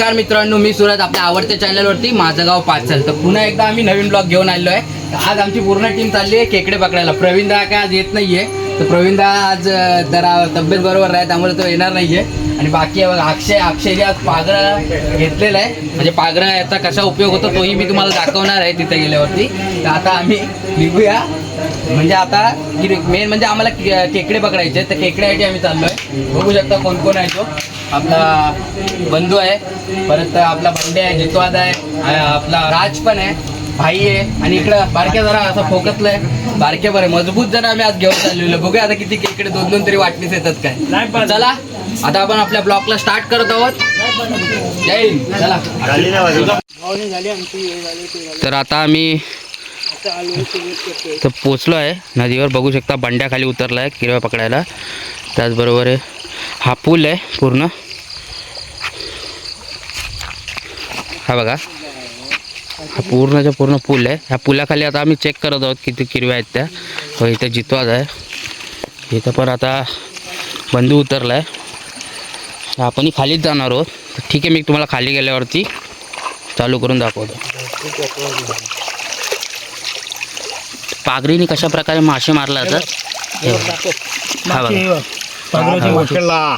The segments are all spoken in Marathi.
नमस्कार मित्रांनो मी सुरत आपल्या आवडत्या चॅनलवरती. माझं गाव पाचल. तर पुन्हा एकदा आम्ही नवीन ब्लॉग घेऊन आलेलो आहे. आज आमची पूर्ण टीम चालली आहे खेकडे पकडायला. प्रवीण दा काय आज येत नाहीये. तर प्रवीण दा आज जरा तब्येत बरोबर आहे त्यामुळे तो येणार नाहीये. आणि बाकी अक्षय बघा अक्षय अक्षयने आज पागरा घेतलेला आहे. म्हणजे पागरा याचा कसा उपयोग होतो तोही मी तुम्हाला दाखवणार आहे तिथे गेल्यावरती. तर आता आम्ही निघूया. म्हणजे आता मेन म्हणजे आम्हाला केकडे खेकडे पकडायचे तर खेकड्यासाठी आम्ही चाललोय. बघू शकता कोण कोण आहे तो. आपला बंधू आहे. परत आपला बंडे आहे जितवाद आहे आपला राज पण आहे. भाई आहे. आणि इकडं बारक्या जरा असं फोकसलंय बारक्या बरं मजबूत जरा आम्ही आज घेऊन चाललेलो. बघूया आता किती खेकडे दोन दोन तरी वाटणीच येतात काय. चला आता आपण आपल्या ब्लॉकला स्टार्ट करत आहोत. जय हिंद. चला. तर आता आम्ही तर पोचलो आहे. नदीवर बघू शकता बंड्या खाली उतरला आहे किरव्या पकडायला. त्याचबरोबर आहे हा पूल आहे पूर्ण. हा बघा. हा पूर्णच्या पूर्ण पूल आहे. ह्या पुलाखाली आता आम्ही चेक करत आहोत किती किरव्या आहेत त्या. व इथं जितवाज आहे. इथं पण आता बंधू उतरला आहे आपणही खालीच जाणार आहोत. तर ठीक आहे मी तुम्हाला खाली गेल्यावरती चालू करून दाखवतो. पागरीने कशा प्रकारे मासे मारला जातात? हा बघा. बघा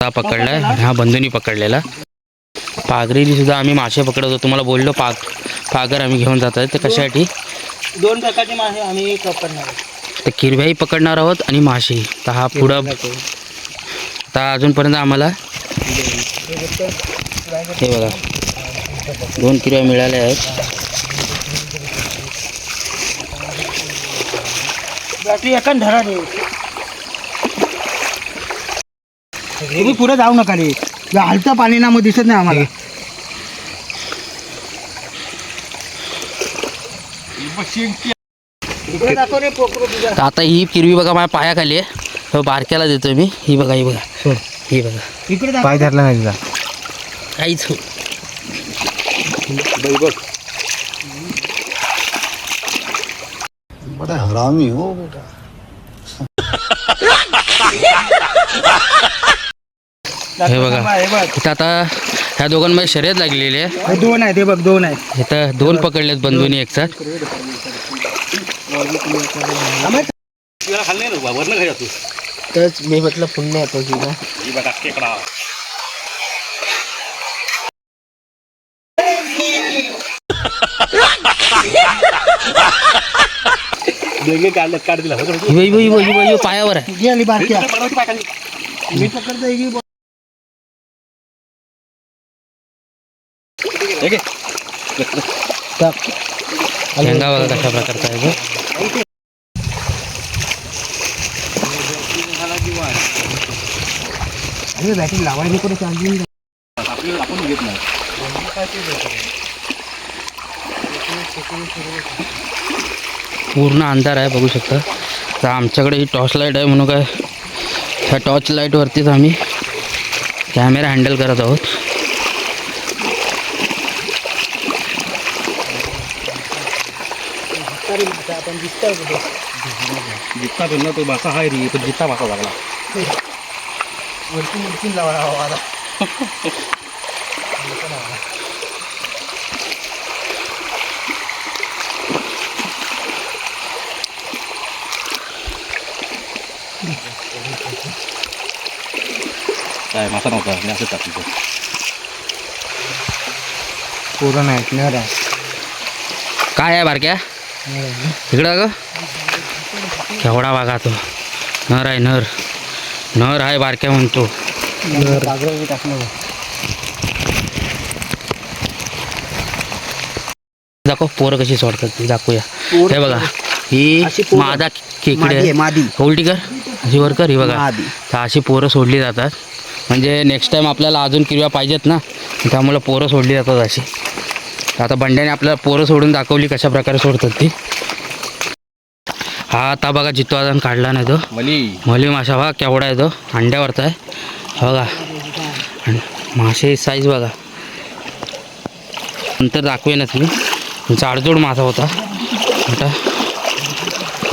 हा पकडलाय. हा बंधूनी पकडलेला. पागरीने सुद्धा आम्ही मासे पकडतो तुम्हाला बोललो पाग पागर आम्ही घेऊन जात आहे ते कशासाठी? दोन प्रकारचे मासे आम्ही पकडणार आहोत. तर किरव्याही पकडणार आहोत आणि मासेही तर हा पुढं आता अजूनपर्यंत आम्हाला हे बघा. दोन किरव्या मिळाल्या आहेत. बाकी एका धरा रे तुम्ही पुढे जाऊ नका रे. या हलतं पाणी ना मग दिसत नाही आम्हाला. इकडे दाखव रे पोकरू तुझ्या. तर आता ही किरवी बघा माझ्या पायाखाली आहे. हो बारक्याला देतो मी. ही बघा ही बघा. ही. बघा. इकडे दाखव. धरला नाही तुला काहीच हो. बड़ा हरामी हो बेटा हे बघा. हे बघ इथं आता ह्या दोघांमध्ये शर्यत लागलेली आहे. हे दोन आहे ते बघ दोन आहे इथं दोन पकडलेत बंधूनी एकसाथ. तेच मी म्हटलं पुण्य येतो की ना ही बघ, ही। बघ, ही बघ, ही बघ, ही बघ, पायावर आहे गेली बारक्या मी पकडतो ही बघ. टाक. शेंगा बघा कशा प्रकारचा आहे तो. अरे बॅटरी लावायला कुठे चार्जिंग पूर्ण अंधार आहे बघू शकता. तर आमच्याकडे ही टॉर्च लाइट आहे म्हणून काय ह्या टॉर्च लाईटवरतीच आम्ही कॅमेरा हँडल करत आहोत. कुठे जितना तो ना तो बासा है रे तो जितना बासा लागला वरती वरती लावा हवा आता काय मासा नव्हता मी असं टाकलं पूर्ण आहे नर आहे काय आहे बारक्या इकडं ग केवढा बघा तो नर आहे नर नर आहे बारक्या म्हणतो. दाखव पोरं कशी सोडतात ती दाखवूया हे बघा ही. मादा खेकडे मादी कर अशी वर कर ही बघा. तर अशी पोरं सोडली जातात म्हणजे नेक्स्ट टाईम आपल्याला अजून किरव्या पाहिजेत ना त्यामुळे पोरं सोडली जातात अशी. आता बंड्याने आपल्याला पोरं सोडून दाखवली कशा प्रकारे सोडतात ती. हा आता बघा जितवादन काढला नाही तो. मली. मली मासा बघा केवढा आहे तो. अंड्यावरचा आहे. हा बघा मासे साईज बघा. नंतर दाखवेनच मी. जाडजोड मासा होता. मोठा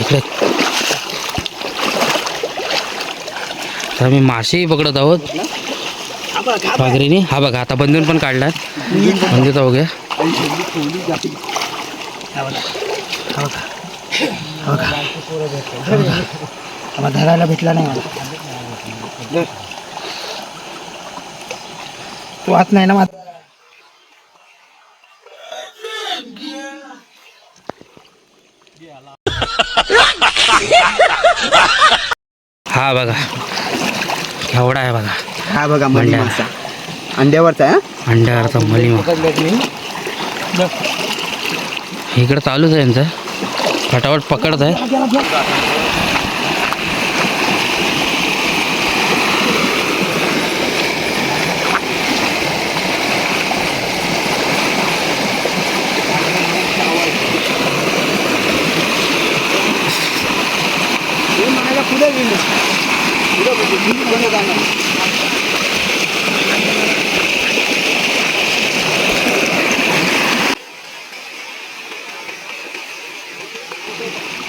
इकडे तर आम्ही मासेही पकडत आहोत. पाघरीने हा बघा आता बंधून पण काढला बंदूचा हो गया. धरायला भेटला नाही मला तू आत नाही ना माझ हा बघा. एवढा आहे बघा. हा बघा मली मली मासा. मासा अंड्यावरचा आहे अंड्यावरचा मलिमा इकडं चालूच आहे यांचं. फटाफट पकडत आहे.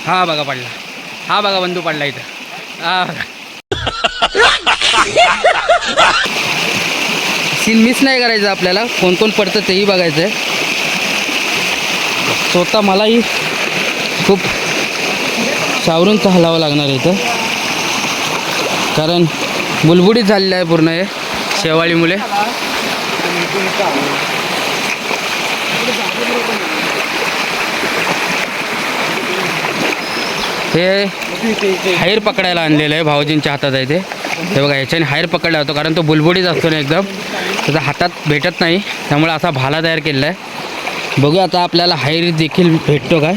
हा बघा पडला. हा बघा बंधू पडला इथं. हा बघा. सीन मिस नाही करायचं आपल्याला. कोण कोण पडतं तेही बघायचं आहे स्वतः मलाही खूप सावरून हलावं लागणार इथं. कारण बुलबुडीत झालेलं आहे पूर्ण हे शेवाळीमुळे हे हायर पकडायला आणलेलं आहे भाऊजींच्या हातात आहे ते. ते बघा ह्याच्याने हायर पकडला होतो कारण तो बुलबुडीच असतो ना एकदम. त्याचा हातात भेटत नाही त्यामुळे असा भाला तयार केलेला आहे. बघूया आता आपल्याला हायर देखील भेटतो काय.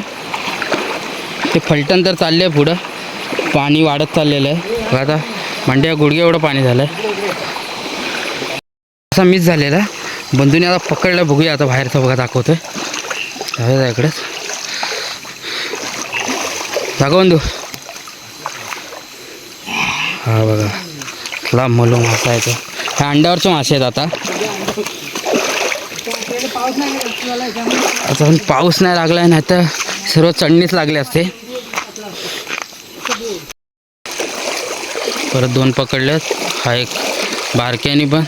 ते फलटण तर चालले आहे पुढं. पाणी वाढत चाललेलं आहे. बघा आता. म्हणजे मंड्या गुडघे एवढं पाणी झालं आहे असा मिस झालेला बंधूने आता पकडलं बघूया आता बाहेरचा बघा दाखवतोय. आहे इकडेच? दाखव बंधू. हा बघा. लांब मलो मासा आहे तो. ह्या अंड्यावरचे मासे आहेत आता. आता पाऊस नाही लागला नाही तर सर्व चढणीच लागले असते. परत दोन पकडलेत. हा एक बारक्यानी पण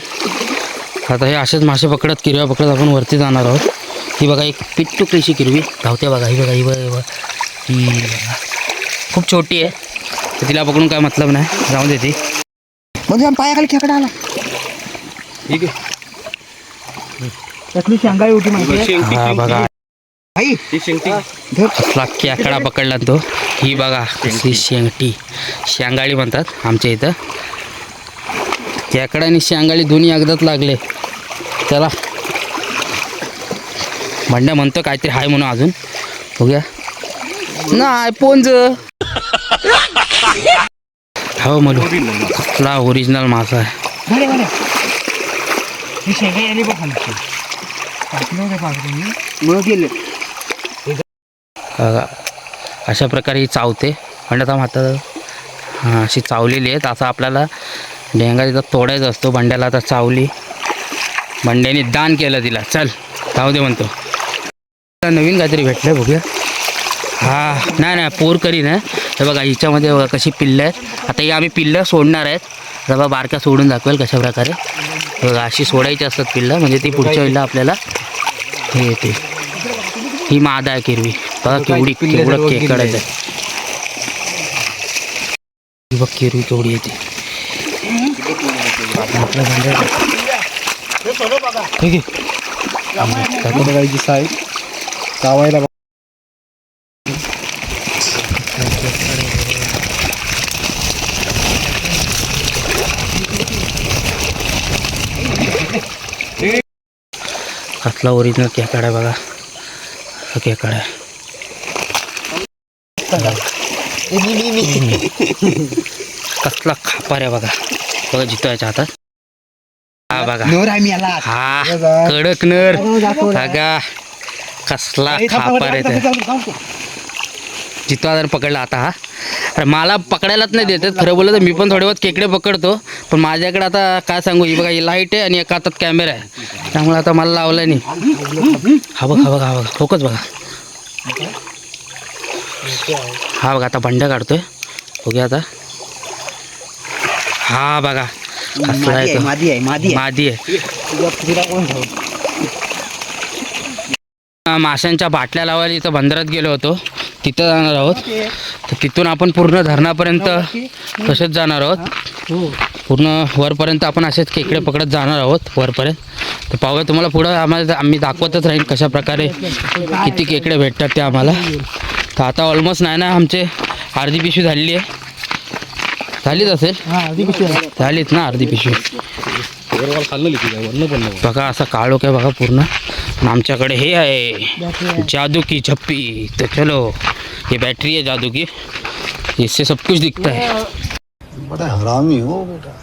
आता हे असेच मासे पकडत किरव्या पकडत आपण वरती जाणार आहोत. ही बघा एक पिट्टू कशी किरवी. धावते बघा ही बघा ही बघा ही बघा. ही खूप छोटी आहे. तर तिला पकडून काय मतलब नाही. जाऊ दे ती. म्हणजे पायाखाली खेकडा आला. ठीक आहे. शेंगाई होती हा बघा. कसला खेकडा पकडला तो. ही बघा कशी शेंगटी शेंगाळी म्हणतात आमच्या इथं. खेकडा आणि शेंगाळी दोन्ही अगदात लागले. त्याला भांड्या म्हणतो काहीतरी हाय म्हणून अजून. बघूया. नाही पोंज. हो म्हणू कसला ओरिजिनल मासा आहे. ही मुळं गेले अशा प्रकारे ही चावते. म्हणजे आता माता हां अशी चावलेली आहेत. असं आपल्याला डेंगा तिथं तोडायचा असतो. भांड्याला आता चावली. भांड्याने दान केलं तिला. चल जाऊ दे म्हणतो. नवीन काहीतरी भेटलं बघूया. हा नाही नाही पोर करी ना हे बघा हिच्यामध्ये बघा कशी पिल्लं आहेत. आता ही आम्ही पिल्लं सोडणार आहेत. बाबा बारक्या सोडून दाखवेल कशा प्रकारे. बघा अशी सोडायची असतात पिल्लं. म्हणजे ती पुढच्या वेळेला आपल्याला हे येते ही मादा आहे किरवी. बघा केवढी केवढं केकडायचं आहे. ही बघ किरवी केवढी येते आहे चावायला कसला ओरिजिनल केकड आहे बघा. हा केकड कसला खापार आहे बघा. बघा जितो याच्या हातात. हा बघा. हा कडक नर. बघा. कसला खापार आहे ते. जितो आधार पकडला आता हा. अरे मला पकडायलाच नाही देतात खरं बोललं तर मी पण थोडे बहुत केकडे पकडतो. पण माझ्याकडे आता काय सांगू ही बघा ही लाइट आहे आणि एका हातात कॅमेरा आहे. त्यामुळे आता मला लावलाय नाही. हा बघ हा बघा हा बघा. फोकस बघा. हा बघा आता बंड्या काढतोय. बघूया आता. हा बघा मादी. मादी आहे मादी मादी आहे. माशांच्या बाटल्या लावायला इथं बंदरात गेलो होतो. तिथं जाणार आहोत. तर तिथून आपण पूर्ण धरणापर्यंत तसेच जाणार आहोत? पूर्ण वरपर्यंत आपण असेच खेकडे पकडत जाणार आहोत वरपर्यंत. तर पाहूया तुम्हाला पुढं आम्हाला आम्ही दाखवतच राहील कशा प्रकारे किती खेकडे भेटतात ते आम्हाला. तर आता ऑलमोस्ट नाही ना आमचे अर्धी पिशवी झालेली आहे. झालीच असेल? हा आहे. झालीच ना अर्धी पिशवी. बघा असा काळोख आहे बघा पूर्ण. आमच्याकडे हे आहे जादू की छप्पी. तो चलो ये बैटरी है जादू की इससे सब कुछ दिखता है. बड़ा हरामी हो बेटा।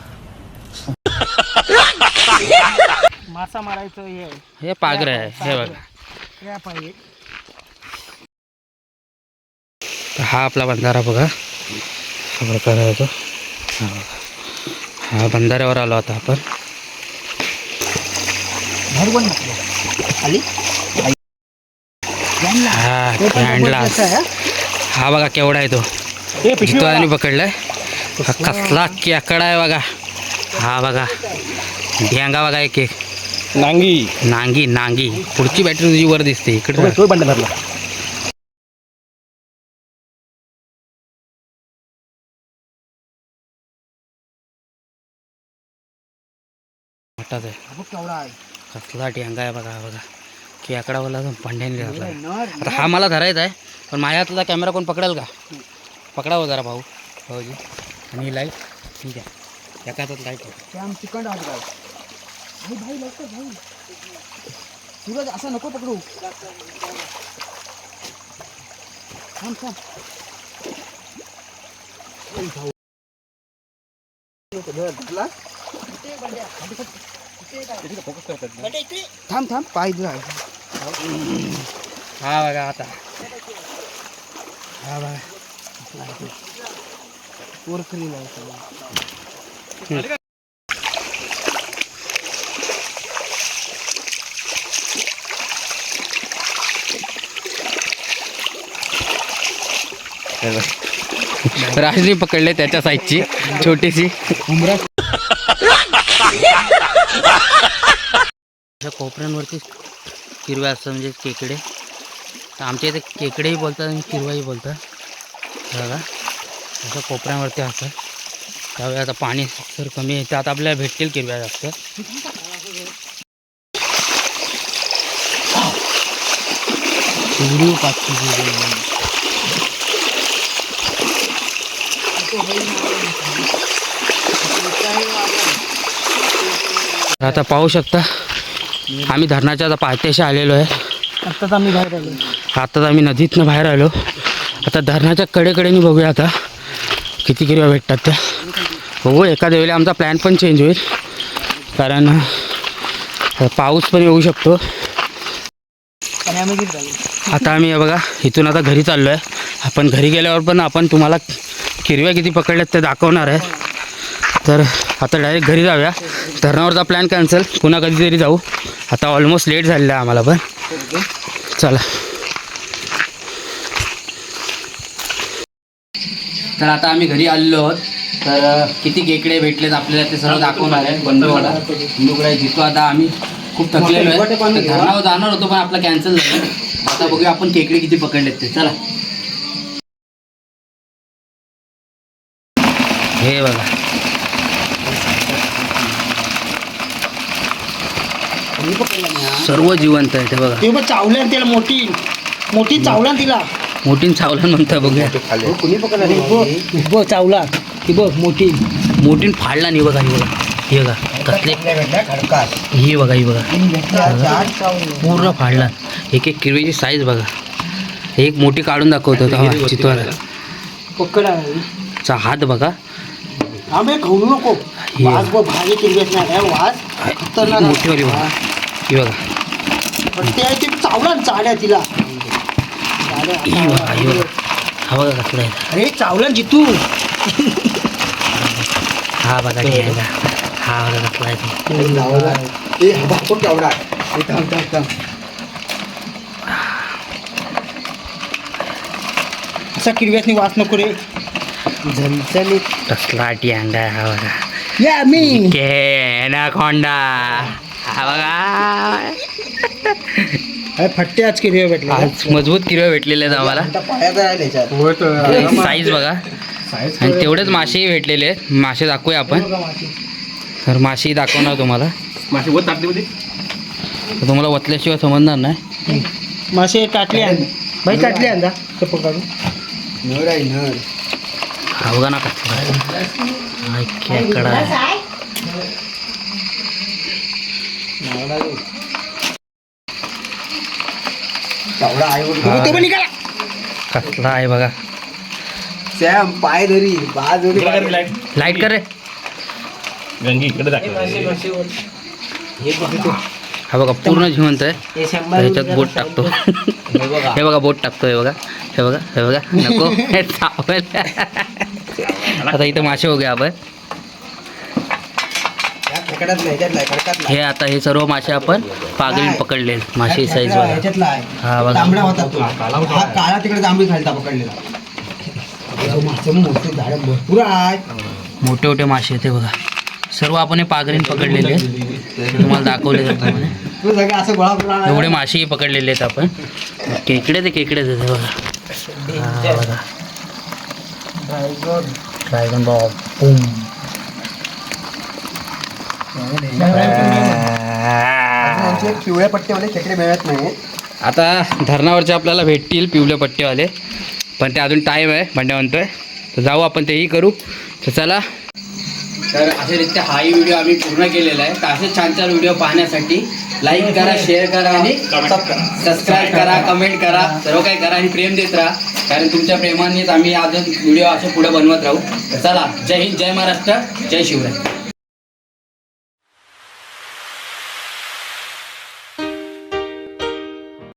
मासा मारायचं हे आहे. हे पागर आहे हे बघा ट्रॅप आहे तर हा आपला बंधारा बघा. प्रकारे आहे तो हा बघा. हा बंधाऱ्यावर आलो आता आपण. हा हँडला हा. बघा केवढा आहे तो. तो पकडलाय. हा कसला केकडा आहे बघा. हा बघा. ढेंगा बघा एक एक. नांगी. नांगी नांगी. पुढची बॅटरी तुझी वर दिसते. इकडे मोठाच आहे. हा बघ केवढा आहे. कसला ढेंगा आहे बघा हा बघा केकडावाला पंड्याने घातला नर, आता हा मला धरायचा आहे पण माझ्या हातला कॅमेरा कोण पकडेल का? पकडावं जरा भाऊ. भाऊजी. आणि लाइट ठीक आहे. एका हातात लाइट आहे. ते आमची कंड हात गाव. आई भाई लवकर भाई. सूरज असं नको पकडू. थांब थांब. थांब थांब पाय हा बघा आता. हा बघा. पोरखरी नाही राजनी पकडले त्याच्या साईजची छोटीशी. उमरा. कोपऱ्यांवरती किरव्या असतात म्हणजे केकडे. तर आमच्या इथे केकडेही बोलतात आणि किरवाही बोलतात. बघा असं कोपऱ्यांवरती असतात त्यावेळी आता पाणी सर कमी आहे. त्यात आपल्याला भेटतील किरव्या जास्त. व्हिडिओ पाचशे आता पाहू शकता आम्ही धरणाच्या आता पायथ्याशी आलेलो आहे. आत्ताच आम्ही बाहेर आलो. आताच आम्ही नदीतनं बाहेर आलो. आता धरणाच्या कडेकडेनी बघूया आता किती किरव्या भेटतात त्या. बघू एखाद्या वेळेला आमचा प्लॅन पण चेंज होईल. कारण पाऊस पण येऊ शकतो. आता आम्ही बघा इथून आता घरी चाललो आहे आपण घरी गेल्यावर पण आपण तुम्हाला किरव्या किती पकडल्यात ते दाखवणार आहे. तर आता डायरेक्ट घरी जाऊया. धरणावरचा प्लॅन कॅन्सल पुन्हा कधीतरी जाऊ. आता ऑलमोस्ट लेट झालेला आहे आम्हाला पण. चला. तर आता आम्ही घरी आलेलो आहोत. तर किती केकडे भेटलेत आपल्याला ते सर्व दाखवणार आहे बंडूवाला बंडूकडे जितो आता आम्ही खूप थकलेलो आहे. धरणावर जाणार होतो पण आपलं कॅन्सल झालं. आता बघूया आपण केकडे किती पकडलेत ते. चला. हे बघा. सर्व जिवंत आहे ते बघा. ते बघ चावल्या त्याला मोठी. मोठी चावला तिला. मोठीन चावलं कुणी पकडला बघ. चावला. ती बघ मोठी. मोठीन फाडला नाही बघा ही बघा. ही बघा कसले? ही बघा ही बघा. पूर्ण फाडला. एक एक किरवीची साईज बघा. एक मोठी काढून दाखवतो पकडा चा हात बघा. आम्ही खाऊ नको. हे. वास बघ. भाजी किरवेत नाही. काय वास खतरनाक मोठी वाली बघा ही बघा. ते चावला ना चाड्या तिला. चाड्या. ही बघा ही बघा. हा बघा कसला आहे. अरे चावला ना जितू. हा बघा ठीक आहे. हा बघा कसला आहे तो. असा किरव्यातनी वास नको रे. झणझणीत कसला टी अंडा आहे हा बघा. या मी. खोंडा. हा बघा. फट्टे आज किती भेटले. आज मजबूत किरवे भेटलेले आहेत आम्हाला. साईज बघा. आणि तेवढेच मासेही भेटलेले आहेत. मासे दाखवूया आपण. तर मासेही दाखवणार तुम्हाला. मासे टाकले तर तुम्हाला वतल्याशिवाय समजणार नाही. मासे काटले आण बाई काटले आणदा चप्पल काढून. हा बघा ना हा आहे. हो, तो पण निघाला कसला आहे बघा सॅम पाय धरी बाज लाइट कर रे गंगी इकडे हा बघा पूर्ण जिवंत आहे ह्याच्यात बोट टाकतो हे बघा बोट टाकतो हे बघा हे बघा हे बघा नको हे. आता इथं मासे हो गया आपण हे आता हे सर्व मासे आपण पागळीत पकडले मासे साईज हा बघा. तो हा काळा तिकडे तांबडी खालता पकडलेला. मासे मोठे झाड भरपूर आहे मोठे मोठे मासे आहेत हे बघा. सर्व आपण हे पागरीन पकडलेले आहेत. तुम्हाला दाखवले तो. एवढे मासेही पकडलेले आहेत आपण. केकडे ते केकडेच आहेत हे बघा. हा बघा. ड्रॅगन बॉल आमचे पिवळ्या खेकडे मिळत नाही आता धरणावरचे आपल्याला भेटतील पिवळे पट्टेवाले पण ते अजून टाईम आहे भांड्या म्हणतोय. तर जाऊ आपण तेही करू. तर चला. तर अशा रीत्या हाही व्हिडिओ आम्ही पूर्ण केलेला आहे. तर असे छान छान व्हिडिओ पाहण्यासाठी लाईक करा शेअर करा आणि सबस्क्राईब करा कमेंट करा. सर्व काही करा आणि प्रेम देत राहा. कारण तुमच्या प्रेमानेच आम्ही अजून व्हिडिओ असे पुढे बनवत राहू. तर चला जय हिंद जय महाराष्ट्र जय शिवराय.